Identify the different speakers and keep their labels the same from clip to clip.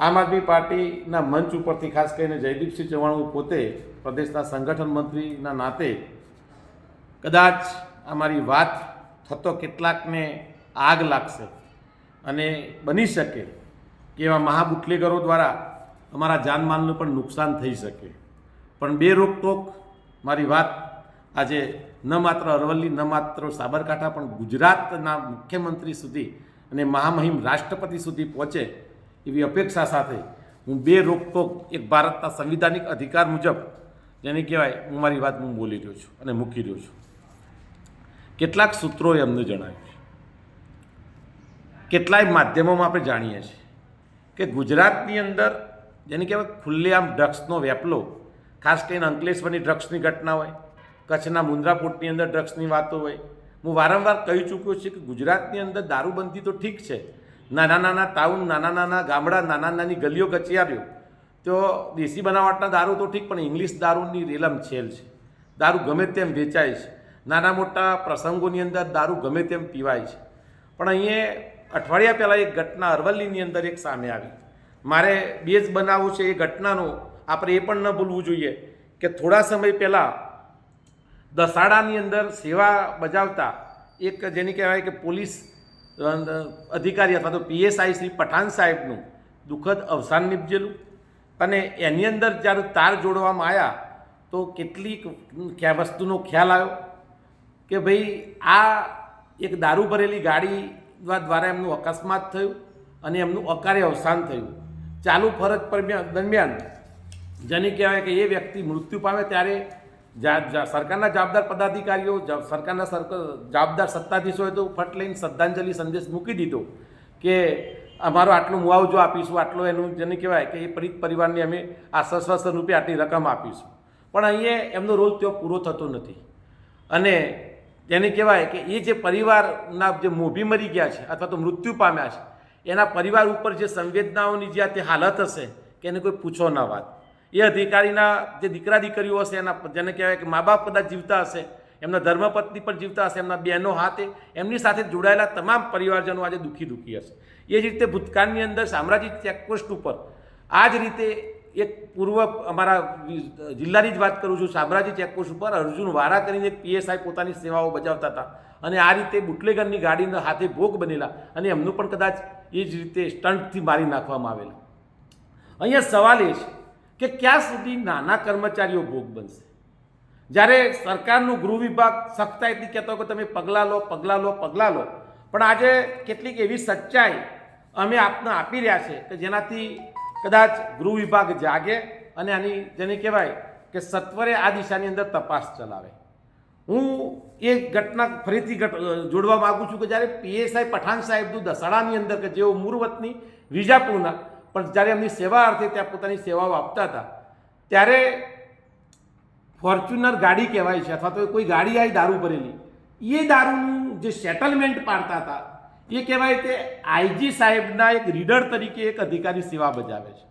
Speaker 1: આમ આદમી પાર્ટીના મંચ ઉપરથી ખાસ કરીને જયદીપસિંહ ચૌહાણ પોતે પ્રદેશના સંગઠન મંત્રીના નાતે કદાચ અમારી વાત થતો કેટલાકને આગ લાગશે અને બની શકે કે એવા મહાબુટલેગરો દ્વારા અમારા જાનમાલનું પણ નુકસાન થઈ શકે. પણ બે રોકટોક મારી વાત આજે ન માત્ર અરવલ્લી, ન માત્ર સાબરકાંઠા, પણ ગુજરાતના મુખ્યમંત્રી સુધી અને મહામહિમ રાષ્ટ્રપતિ સુધી પહોંચે એવી અપેક્ષા સાથે હું બે રોકટોક એક ભારતના સંવિધાનિક અધિકાર મુજબ, જેને કહેવાય હું મારી વાત હું બોલી રહ્યો છું અને મૂકી રહ્યો છું. કેટલાક સૂત્રોએ અમને જણાવ્યું છે. કેટલાય માધ્યમોમાં આપણે જાણીએ છીએ કે ગુજરાતની અંદર જેને કહેવાય ખુલ્લેઆમ ડ્રગ્સનો વેપલો, ખાસ કરીને અંકલેશ્વરની ડ્રગ્સની ઘટના હોય, કચ્છના મુન્દ્રા અંદર ડ્રગ્સની વાતો હોય. હું વારંવાર કહી ચૂક્યો છું કે ગુજરાતની અંદર દારૂબંધી તો ઠીક છે નાના નાના ટાઉન નાના નાના ગામડા નાના નાની ગલીઓ કચિયારીઓ તો દેશી બનાવટના દારૂ તો ઠીક, પણ ઇંગ્લિશ દારૂની રેલમ છેલ છે. દારૂ ગમે તેમ વેચાય છે. નાના મોટા પ્રસંગોની અંદર દારૂ ગમે તેમ પીવાય છે. પણ અહીંયા અઠવાડિયા પહેલાં એક ઘટના અરવલ્લીની અંદર એક સામે આવી. મારે બેઝ બનાવવું છે એ ઘટનાનું. આપણે એ પણ ન ભૂલવું જોઈએ કે થોડા સમય પહેલાં દસાડાની અંદર સેવા બજાવતા એક જેની કહેવાય કે પોલીસ અધિકારી અથવા તો પીએસઆઈ શ્રી પઠાણ સાહેબનું દુઃખદ અવસાન નિપજેલું. અને એની અંદર જ્યારે તાર જોડવામાં આવ્યા તો કેટલીક વસ્તુનો ખ્યાલ આવ્યો? કે ભાઈ આ એક દારૂ ભરેલી ગાડી દ્વારા એમનું અકસ્માત થયું અને એમનું અકારે અવસાન થયું. ચાલુ ફરજ દરમિયાન, જેને કહેવાય કે એ વ્યક્તિ મૃત્યુ પામે ત્યારે જા- જા- સરકારના જવાબદાર પદાધિકારીઓ સરકારના સરક જવાબદાર સત્તાધીશોએ તો ફટ લઈને શ્રદ્ધાંજલિ સંદેશ મૂકી દીધો કે અમારો આટલો મુઆવજો આપીશું, આટલો એનું જેને કહેવાય કે એ પીડિત પરિવારને અમે આ આશ્વાસન રૂપે આટલી રકમ આપીશું. પણ અહીંયા એમનો રોલ ત્યાં પૂરો થતો નથી. અને તેને કહેવાય કે એ જે પરિવારના જે મોભી મરી ગયા છે અથવા તો મૃત્યુ પામ્યા છે, એના પરિવાર ઉપર જે સંવેદનાઓની જે આ તે હાલત હશે, કે એને કોઈ પૂછો ના વાત. એ અધિકારીના જે દીકરા દીકરીઓ હશે, એના જેને કહેવાય કે મા બાપ કદાચ જીવતા હશે, એમના ધર્મપત્ની પણ જીવતા હશે, એમના બહેનો હાથે, એમની સાથે જોડાયેલા તમામ પરિવારજનો આજે દુઃખી દુઃખી હશે. એ જ રીતે ભૂતકાળની અંદર સામ્રાજ્ય ચેકપોસ્ટ ઉપર આ જ રીતે એક પૂર્વ અમારા જિલ્લાની જ વાત કરું છું, સામ્રાજ્ય ચેકપોસ્ટ ઉપર અર્જુન વારા કરીને એક પીએસઆઈ પોતાની સેવાઓ બજાવતા હતા. અને આ રીતે બુટલેગરની ગાડીના હાથે ભોગ બનેલા અને એમનું પણ કદાચ એ જ રીતે સ્ટન્ટથી મારી નાખવામાં આવેલા. અહીંયા સવાલ એ છે કે ક્યાં સુધી નાના કર્મચારીઓ ભોગ બનશે? જ્યારે સરકારનું ગૃહ વિભાગ સખ્તાઈથી કહેતો કે તમે પગલાં લો પગલાં લો પગલાં લો. પણ આજે કેટલીક એવી સચ્ચાઈ અમે આપને આપી રહ્યા છે કે જેનાથી કદાચ ગૃહ વિભાગ જાગે અને આની જેને કહેવાય કે સત્વરે આ દિશાની અંદર તપાસ ચલાવે. હું એ ઘટના ફરીથી જોડવા માગું છું કે જ્યારે પીએસઆઈ પઠાણ સાહેબનું દસાડાની અંદર કે જેઓ મૂળવતની વિજાપુરના પણ જ્યારે એમની સેવા અર્થે ત્યાં પોતાની સેવાઓ આપતા હતા, ત્યારે ફોર્ચ્યુનર ગાડી કહેવાય છે, અથવા તો કોઈ ગાડી આવી દારૂ ભરેલી, એ દારૂનું જે સેટલમેન્ટ પાડતા હતા, એ કહેવાય કે આઈજી સાહેબના એક રીડર તરીકે એક અધિકારી સેવા બજાવે છે.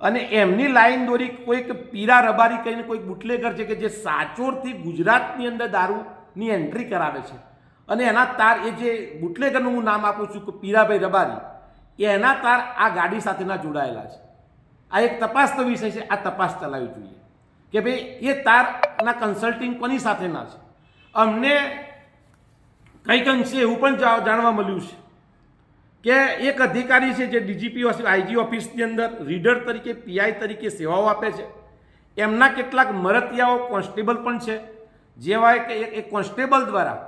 Speaker 1: અને એમની લાઈન દોરી કોઈક પીરા રબારી કરીને કોઈક બુટલેગર છે કે જે સાચોરથી ગુજરાતની અંદર દારૂની એન્ટ્રી કરાવે છે. અને એના તાર, એ જે બુટલેગરનું હું નામ આપું છું કે પીરાભાઈ રબારી એ એના તાર આ ગાડી સાથેના જોડાયેલા છે. આ એક તપાસનો વિષય છે, આ તપાસ ચલાવવી જોઈએ. કે ભાઈ, એ તારના કન્સલ્ટિંગ કોની સાથેના છે? અમને કંઈક અંશે એવું પણ જાણવા મળ્યું છે કે એક અધિકારી છે જે ડીજીપી આઈજી ઓફિસની અંદર, રીડર તરીકે, પીઆઈ તરીકે સેવાઓ આપે છે. એમના કેટલાક મરતિયાઓ કોન્સ્ટેબલ પણ છે. જેવા કે એક કોન્સ્ટેબલ દ્વારા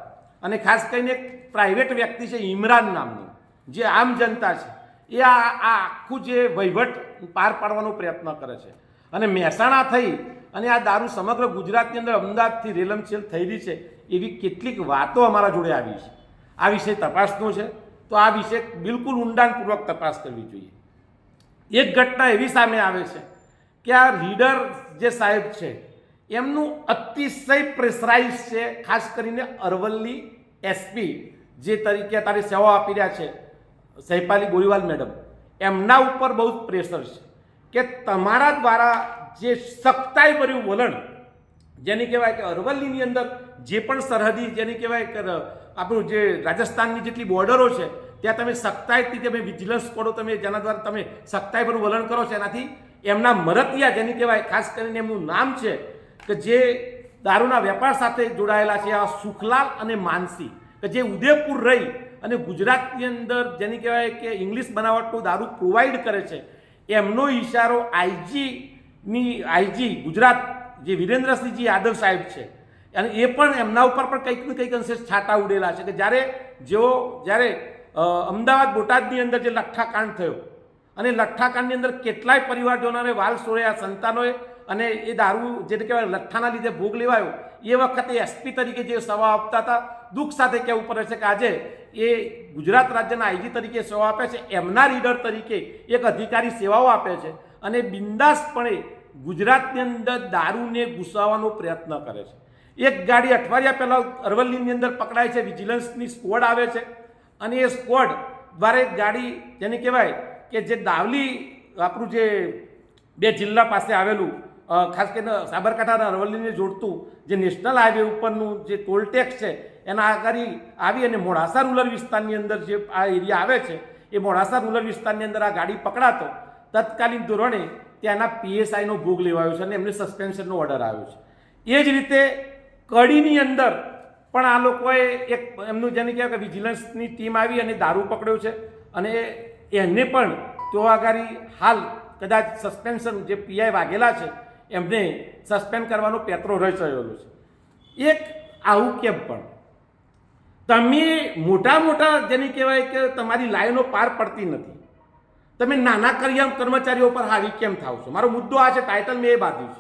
Speaker 1: અને ખાસ કરીને એક પ્રાઇવેટ વ્યક્તિ છે ઇમરાન નામનો, જે આમ જનતા છે. એ આ આ આખું જે વહીવટ પાર પાડવાનો પ્રયત્ન કરે છે. અને મહેસાણા થઈ અને આ દારૂ સમગ્ર ગુજરાતની અંદર અમદાવાદથી રેલમછેલ થઈ રહી છે, એવી કેટલીક વાતો અમારા જોડે આવી છે. આ વિષય તપાસનો છે. તો આ વિષય બિલકુલ ઊંડાણપૂર્વક તપાસ કરવી જોઈએ. એક ઘટના એવી સામે આવે છે કે આ રીડર જે સાહેબ છે, એમનું અતિશય પ્રેશરાઇઝ છે, ખાસ કરીને અરવલ્લી એસપી જે તરીકે અત્યારે સેવા આપી રહ્યા છે. સૈપાલી ગોરીવાલ મેડમ, એમના ઉપર બહુ પ્રેશર છે કે તમારા દ્વારા જે સખ્તાઈ ભર્યું વલણ, જેને કહેવાય કે અરવલ્લીની અંદર જે પણ સરહદી, જેને કહેવાય કે આપણું જે રાજસ્થાનની જેટલી બોર્ડરો છે, ત્યાં તમે સખ્તાઈથી તમે વિજિલન્સ કરો, તમે જેના દ્વારા તમે સખ્તાઈ પર વલણ કરો છો, એનાથી એમના મરતિયા, જેની કહેવાય, ખાસ કરીને એમનું નામ છે, કે જે દારૂના વેપાર સાથે જોડાયેલા છે, આ સુખલાલ અને માનસી, કે જે ઉદયપુર રહી અને ગુજરાતની અંદર જેની કહેવાય કે ઇંગ્લિશ બનાવટનું દારૂ પ્રોવાઈડ કરે છે, એમનો ઇશારો આઈજીની આઈજી ગુજરાત જે વિરેન્દ્રસિંહજી યાદવ સાહેબ છે. અને એ પણ એમના ઉપર પણ કંઈક ને કંઈક અંશે છાંટા ઉડેલા છે કે જ્યારે જેઓ, જ્યારે અમદાવાદ બોટાદની અંદર જે લઠ્ઠાકાંડ થયો અને લઠ્ઠાકાંડની અંદર કેટલાય પરિવારજનોને વાલ સોળ્યા, સંતાનોએ અને એ દારૂ જે કહેવાય લઠ્ઠાના લીધે ભોગ લેવાયો, એ વખતે એસપી તરીકે જે સવા આપતા હતા દુઃખ સાથે કહેવું પડે છે કે આજે એ ગુજરાત રાજ્યના આઈજી તરીકે સેવા આપે છે, એમના રીડર તરીકે એક અધિકારી સેવાઓ આપે છે અને બિંદાસપણે ગુજરાતની અંદર દારૂને ઘૂસાવવાનો પ્રયત્ન કરે છે. એક ગાડી અઠવાડિયા પહેલાં અરવલ્લીની અંદર પકડાય છે, વિજિલન્સની સ્કોડ આવે છે અને એ સ્કોડ દ્વારા એક ગાડી જેને કહેવાય કે જે દાવલી આપણું જે બે જિલ્લા પાસે આવેલું ખાસ કરીને સાબરકાંઠા અરવલ્લીને જોડતું જે નેશનલ હાઈવે ઉપરનું જે ટોલ ટેક્સ છે, એના આગળ આવી અને મોડાસા રૂરલ વિસ્તારની અંદર જે આ એરિયા આવે છે, એ મોડાસા રૂરલ વિસ્તારની અંદર આ ગાડી પકડાતો, તત્કાલીન ધોરણે ત્યાંના પીએસઆઈનો ભોગ લેવાયો છે અને એમને સસ્પેન્શનનો ઓર્ડર આવ્યો છે. એ જ રીતે કડીની અંદર પણ આ લોકોએ એક એમનું જેને કહેવાય કે વિજિલન્સની ટીમ આવી અને દારૂ પકડ્યો છે અને એને પણ તેઓ આગળ હાલ કદાચ સસ્પેન્શન જે પીઆઈ વાગેલા છે એમને સસ્પેન્ડ કરવાનો પેત્રો રચાયેલો છે. એક આવું કેમ પણ? તમે મોટા મોટા જેને કહેવાય કે તમારી લાઈનો પાર પડતી નથી. તમે નાના કરિયમ કર્મચારીઓ પર હાવી કેમ થાવ છો? મારો મુદ્દો આ છે ટાઇટલ મેં એ બાંધ્યું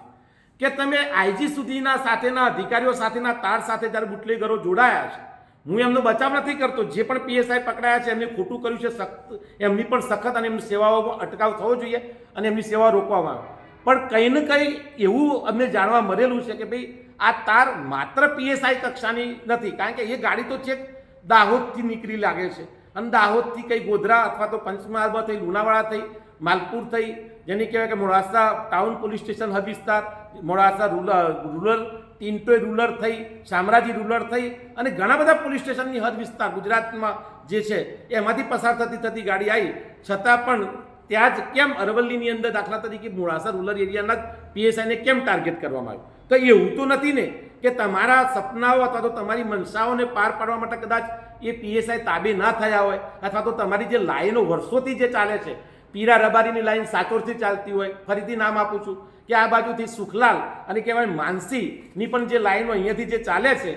Speaker 1: છે કે તમે આઈજી સુધીના સાથેના અધિકારીઓ સાથેના તાર સાથે જ્યારે બુટલેગરો જોડાયા છે, હું એમનો બચાવ નથી કરતો. જે પણ પીએસઆઈ પકડાયા છે, એમને ખોટું કર્યું છે, સખત, એમની પણ સખત અને એમની સેવાઓમાં અટકાવ થવો જોઈએ અને એમની સેવા રોકવામાં આવે. પણ કંઈ ને કંઈ એવું અમને જાણવા મળેલું છે કે ભાઈ, આ તાર માત્ર પીએસઆઈ કક્ષાની નથી, કારણ કે એ ગાડી તો છેક દાહોદથી નીકળી લાગે છે. અને દાહોદથી કંઈ ગોધરા અથવા તો પંચમહાલમાં થઈ, લુણાવાડા થઈ, માલપુર થઈ, જેને કહેવાય કે Modasa town police station hub વિસ્તાર, Modasa rural rural, Tintoi rural થઈ, શામરાજી રૂરલ થઈ અને ઘણા બધા પોલીસ સ્ટેશનની હદ વિસ્તાર ગુજરાતમાં જે છે, એમાંથી પસાર થતી થતી ગાડી આવી. છતાં પણ ત્યાં જ કેમ અરવલ્લીની અંદર દાખલા તરીકે મોડાસા રૂરલ એરિયાના જ પીએસઆઈને કેમ ટાર્ગેટ કરવામાં આવ્યું? તો એવું તો નથી ને કે તમારા સપનાઓ અથવા તો તમારી મનસાઓને પાર પાડવા માટે કદાચ એ પીએસઆઈ તાબે ના થયા હોય અથવા તો તમારી જે લાઈનો વર્ષોથી જે ચાલે છે, પીરા રબારીની લાઈન સાચોરથી ચાલતી હોય, ફરીથી નામ આપું છું કે આ બાજુથી સુખલાલ અને કહેવાય માનસીની પણ જે લાઈનો અહીંયાથી જે ચાલે છે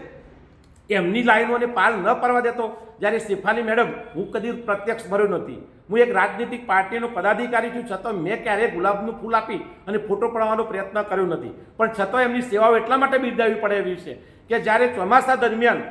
Speaker 1: એમની લાઈનોને પાર ન પડવા દેતો, જ્યારે શેફાલી મેડમ હું કદી પ્રત્યક્ષ ભર્યો નથી. હું એક રાજનીતિક પાર્ટીનો પદાધિકારી છું, છતાં મેં ક્યારેય ગુલાબનું ફૂલ આપી અને ફોટો પડાવવાનો પ્રયત્ન કર્યો નથી. પણ છતાં એમની સેવાઓ એટલા માટે બિરદાવી પડે એવી છે કે જ્યારે ચોમાસા દરમિયાન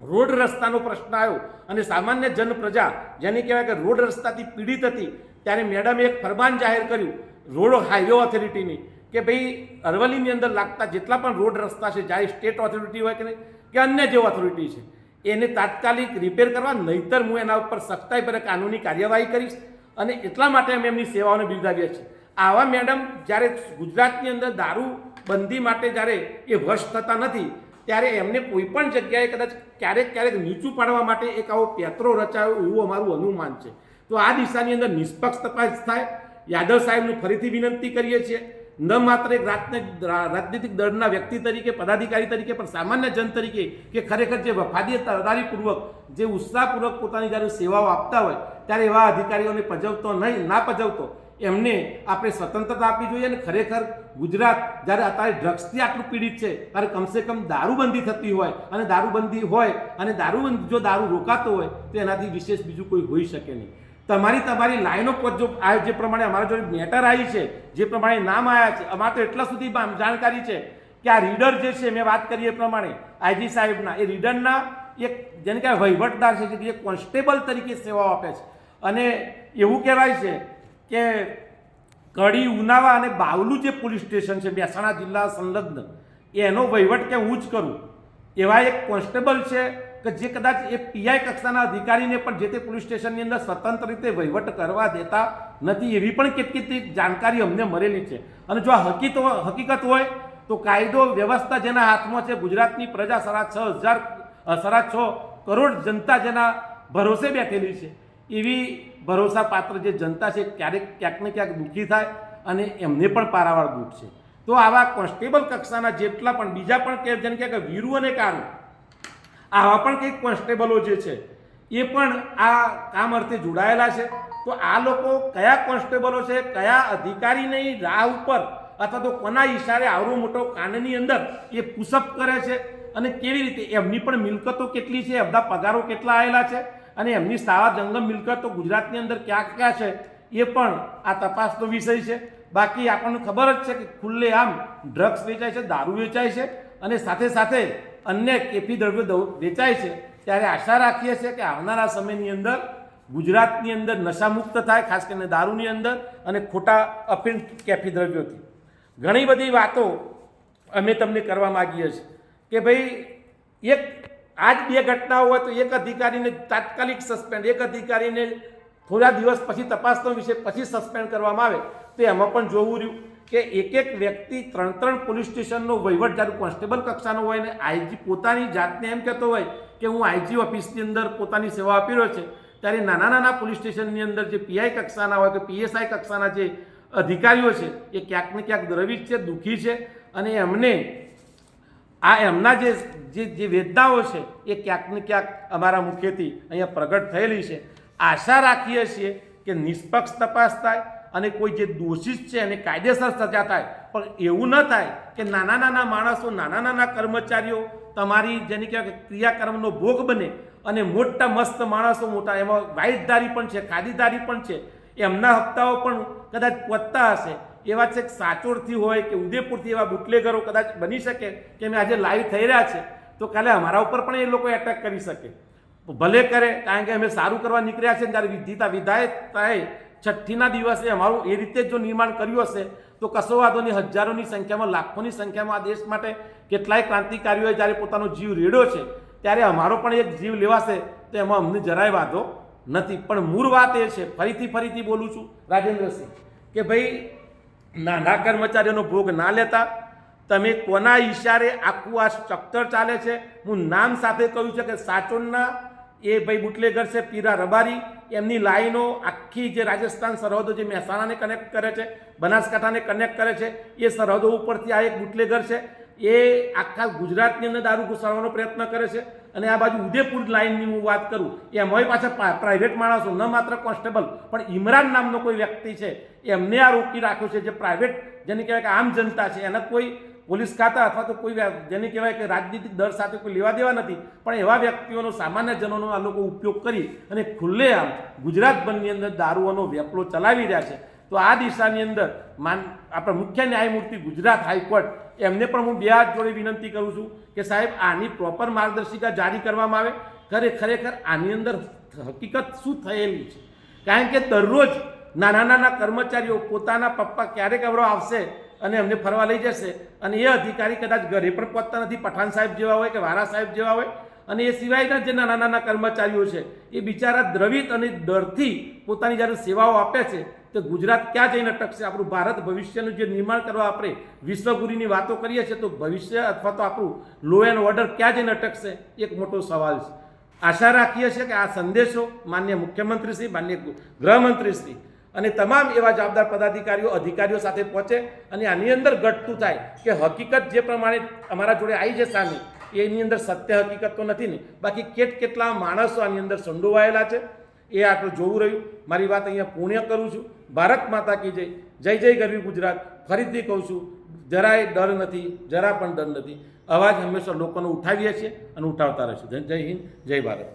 Speaker 1: રોડ રસ્તાનો પ્રશ્ન આવ્યો અને સામાન્ય જન પ્રજા જેને કહેવાય કે રોડ રસ્તાથી પીડિત હતી, ત્યારે મેડમે એક ફરમાન જાહેર કર્યું, રોડ હાઈવે ઓથોરિટીની કે ભાઈ અરવલ્લીની અંદર લાગતા જેટલા પણ રોડ રસ્તા છે જ્યારે સ્ટેટ ઓથોરિટી હોય કે કે અન્ય જે ઓથોરિટી છે, એને તાત્કાલિક રિપેર કરવા, નહીતર હું એના ઉપર સખ્તાઈ પર કાનૂની કાર્યવાહી કરીશ અને એટલા માટે અમે એમની સેવાઓને બિરદાવીએ છીએ. આવા મેડમ જ્યારે ગુજરાતની અંદર દારૂ બંધી માટે જ્યારે એ વશ થતા નથી, ત્યારે એમને કોઈ પણ જગ્યાએ કદાચ ક્યારેક ક્યારેક નીચું પાડવા માટે એક આવો પેત્રો રચાયો એવું અમારું અનુમાન છે. તો આ દિશાની અંદર નિષ્પક્ષ તપાસ થાય. યાદવ સાહેબનું ફરીથી વિનંતી કરીએ છીએ. ન માત્ર એક રાજનીતિક દળના વ્યક્તિ તરીકે, પદાધિકારી તરીકે, પણ સામાન્ય જન તરીકે કે ખરેખર જે વફાદારીપૂર્વક જે ઉત્સાહપૂર્વક પોતાની જ્યારે સેવાઓ આપતા હોય, ત્યારે એવા અધિકારીઓને પજવતો નહીં, ના પજવતો, એમને આપણે સ્વતંત્રતા આપવી જોઈએ અને ખરેખર ગુજરાત જ્યારે અત્યારે ડ્રગ્સથી આટલું પીડિત છે, ત્યારે કમસે કમ દારૂબંધી થતી હોય અને દારૂબંધી હોય અને દારૂબંધી જો દારૂ રોકાતો હોય, તો એનાથી વિશેષ બીજું કોઈ હોઈ શકે નહીં. તમારી તમારી લાઈનો પર જો આ જે પ્રમાણે અમારા જોડે મેટર આવી છે, જે પ્રમાણે નામ આવ્યા છે, અમારે તો એટલા સુધી જાણકારી છે કે આ રીડર જે છે, મેં વાત કરી એ પ્રમાણે આઈજી સાહેબના, એ રીડરના એક જેને કહેવાય વહીવટદાર છે જે કોન્સ્ટેબલ તરીકે સેવાઓ આપે છે. અને એવું કહેવાય છે કે કડી ઉનાવા અને બાવલું જે પોલીસ સ્ટેશન છે, મહેસાણા જિલ્લા સંલગ્ન, એનો વહીવટ કે હું જ કરું, એવા એક કોન્સ્ટેબલ છે કે જે કદાચ એ પીઆઈ કક્ષાના અધિકારીને પણ જે તે પોલીસ સ્ટેશનની અંદર સ્વતંત્ર રીતે વહીવટ કરવા દેતા નથી, એવી પણ કેટલીક જાણકારી અમને મળેલી છે. અને જો આ હકીકત હકીકત હોય, તો કાયદો વ્યવસ્થા જેના હાથમાં છે, ગુજરાતની પ્રજા સાડા છ હજાર સરા છ કરોડ જનતા જેના ભરોસે બેઠેલી છે. એવી ભરોસાપાત્ર જે જનતા છે, ક્યારેક ક્યાંક ને ક્યાંક દુઃખી થાય અને એમને પણ પારાવાર દુઃખ છે. તો આવા કોન્સ્ટેબલ કક્ષાના જેટલા પણ, બીજા પણ કે જેમ કે વીરુ અને કારું આવા પણ કંઈક કોન્સ્ટેબલો જે છે, એ પણ આ કામ અર્થે જોડાયેલા છે. તો આ લોકો કયા કોન્સ્ટેબલો છે, કયા અધિકારીની રાહ ઉપર અથવા તો કોના ઈશારે આવડો મોટો કાનની અંદર એ પુશઅપ કરે છે અને કેવી રીતે, એમની પણ મિલકતો કેટલી છે, એમના પગારો કેટલા આવેલા છે અને એમની સાવા જંગમ મિલકતો ગુજરાતની અંદર ક્યાં ક્યાં છે, એ પણ આ તપાસનો વિષય છે. બાકી આપણને ખબર જ છે કે ખુલ્લે આમ ડ્રગ્સ વેચાય છે, દારૂ વેચાય છે અને સાથે સાથે અન્ય કેફી દ્રવ્યો વેચાય છે, ત્યારે આશા રાખીએ છીએ કે આવનારા સમયની અંદર ગુજરાતની અંદર નશામુક્ત થાય, ખાસ કરીને દારૂની અંદર અને ખોટા અફીણ કેફી દ્રવ્યોથી. ઘણી બધી વાતો અમે તમને કરવા માગીએ છીએ કે ભાઈ એક, આજ બે ઘટનાઓ હોય તો એક અધિકારીને તાત્કાલિક સસ્પેન્ડ, એક અધિકારીને થોડા દિવસ પછી તપાસનો વિષય પછી સસ્પેન્ડ કરવામાં આવે, તો એમાં પણ જોવું રહ્યું. કે એક એક વ્યક્તિ ત્રણ ત્રણ પોલીસ સ્ટેશનનો વહીવટ જ્યારે કોન્સ્ટેબલ કક્ષાનો હોય ને આઈજી પોતાની જાતને એમ કહેતો હોય કે હું આઈજી ઓફિસની અંદર પોતાની સેવા આપી રહ્યો છે, ત્યારે નાના નાના પોલીસ સ્ટેશનની અંદર જે પીઆઈ કક્ષાના હોય કે પીએસઆઈ કક્ષાના જે અધિકારીઓ છે, એ ક્યાંક ને ક્યાંક દ્રવિત છે, દુઃખી છે અને એમને આ એમના જે જે વેદનાઓ છે, એ ક્યાંક ને ક્યાંક અમારા મુખ્યથી અહીંયા પ્રગટ થયેલી છે. આશા રાખીએ છીએ કે નિષ્પક્ષ તપાસ થાય અને કોઈ જે દોષિત છે એને કાયદેસર સજા થાય, પણ એવું ન થાય કે નાના નાના માણસો, નાના નાના કર્મચારીઓ તમારી જેની કહેવાય ક્રિયાકર્મનો ભોગ બને અને મોટા મસ્ત માણસો, મોટા એમાં વાઇટધારી પણ છે, ખાદીધારી પણ છે, એમના હપ્તાઓ પણ કદાચ પહોંચતા હશે. એવા છે સાચોડથી હોય કે ઉદયપુરથી એવા બુટલેગરો કદાચ બની શકે કે મેં આજે લાઈવ થઈ રહ્યા છે, તો કાલે અમારા ઉપર પણ એ લોકો એટેક કરી શકે. ભલે કરે, કારણ કે અમે સારું કરવા નીકળ્યા છે ત્યારે વિધિતા વિધાયક થાય છઠ્ઠીના દિવસે અમારું એ રીતે જો નિર્માણ કર્યું હશે, તો કશો વાંધો નહીં, હજારોની સંખ્યામાં, લાખોની સંખ્યામાં આ દેશ માટે કેટલાય ક્રાંતિકારીઓએ જ્યારે પોતાનો જીવ રેડ્યો છે, ત્યારે અમારો પણ એક જીવ લેવાશે, તો એમાં અમને જરાય વાંધો નથી. પણ મૂળ વાત એ છે, ફરીથી ફરીથી બોલું છું, રાજેન્દ્રસિંહ, કે ભાઈ, નાના કર્મચારીઓનો ભોગ ના લેતા, તમે કોના ઈશારે આખું આ સ્ટ્રક્ચર ચાલે છે? હું નામ સાથે કહ્યું છે કે સાચોનના એ ભાઈ બુટલેગર છે, પીરા રબારી. એમની લાઈનો આખી જે રાજસ્થાન સરહદો જે મહેસાણાને કનેક્ટ કરે છે, બનાસકાંઠાને કનેક્ટ કરે છે, એ સરહદો ઉપરથી આ એક બુટલેગર છે. એ આખા ગુજરાતની અંદર દારૂ ઘુસાડવાનો પ્રયત્ન કરે છે. અને આ બાજુ ઉદયપુર લાઇનની હું વાત કરું એમાંય પાછા પ્રાઇવેટ માણસો, ન માત્ર કોન્સ્ટેબલ પણ ઇમરાન નામનો કોઈ વ્યક્તિ છે, એમને આ રોકી રાખ્યો છે જે પ્રાઇવેટ જેને કહેવાય કે આમ જનતા છે. એના કોઈ પોલીસ ખાતા અથવા તો કોઈ જેને કહેવાય કે રાજનીતિક દળ સાથે કોઈ લેવા દેવા નથી, પણ એવા વ્યક્તિઓનો, સામાન્ય જનોનો આ લોકો ઉપયોગ કરી અને ખુલ્લેઆમ ગુજરાતભરની અંદર દારૂઓનો વેપલો ચલાવી રહ્યા છે. તો આ દિશાની અંદર માન આપણા મુખ્ય ન્યાયમૂર્તિ ગુજરાત હાઈકોર્ટ એમને પણ હું બે હાથ જોડે વિનંતી કરું છું કે સાહેબ, આની પ્રોપર માર્ગદર્શિકા જારી કરવામાં આવે. ખરે ખરેખર આની અંદર હકીકત શું થયેલી છે? કારણ કે દરરોજ નાના નાના કર્મચારીઓ પોતાના પપ્પા ક્યારેક અવરો આવશે અને એમને ફરવા લઈ જશે. અને એ અધિકારી કદાચ ઘરે પણ પહોંચતા નથી, પઠાણ સાહેબ જેવા હોય કે વારા સાહેબ જેવા હોય. અને એ સિવાયના જે નાના નાના કર્મચારીઓ છે, એ બિચારા દ્રવિત અને ડરથી પોતાની જ્યારે સેવાઓ આપે છે, તો ગુજરાત ક્યાં જઈને અટકશે આપણું ભારત ભવિષ્યનું જે નિર્માણ કરવા આપણે વિશ્વગુરુની વાતો કરીએ છીએ, તો ભવિષ્ય અથવા તો આપણું લો એન્ડ ઓર્ડર ક્યાં જઈને અટકશે એક મોટો સવાલ છે. આશા રાખીએ છીએ કે આ સંદેશો માન્ય મુખ્યમંત્રીશ્રી, માન્ય ગૃહમંત્રીશ્રી અને તમામ એવા જવાબદાર પદાધિકારીઓ, અધિકારીઓ સાથે પહોંચે અને આની અંદર ઘટતું થાય કે હકીકત જે પ્રમાણે અમારા જોડે આવી છે સામે, એની અંદર સત્ય હકીકત તો નથી ને. બાકી કેટ કેટલા માણસો આની અંદર સંડોવાયેલા છે, એ આટલું જોવું રહ્યું. મારી વાત અહીંયા પુણ્ય કરું છું. ભારત માતા કી જય. જય જય ગરવી ગુજરાત. ફરીથી કહું છું, જરાય ડર નથી, જરા પણ ડર નથી. અવાજ હંમેશા લોકોનો ઉઠાવીએ છીએ અને ઉઠાવતા રહીશું. જય જય હિન્દ, જય ભારત.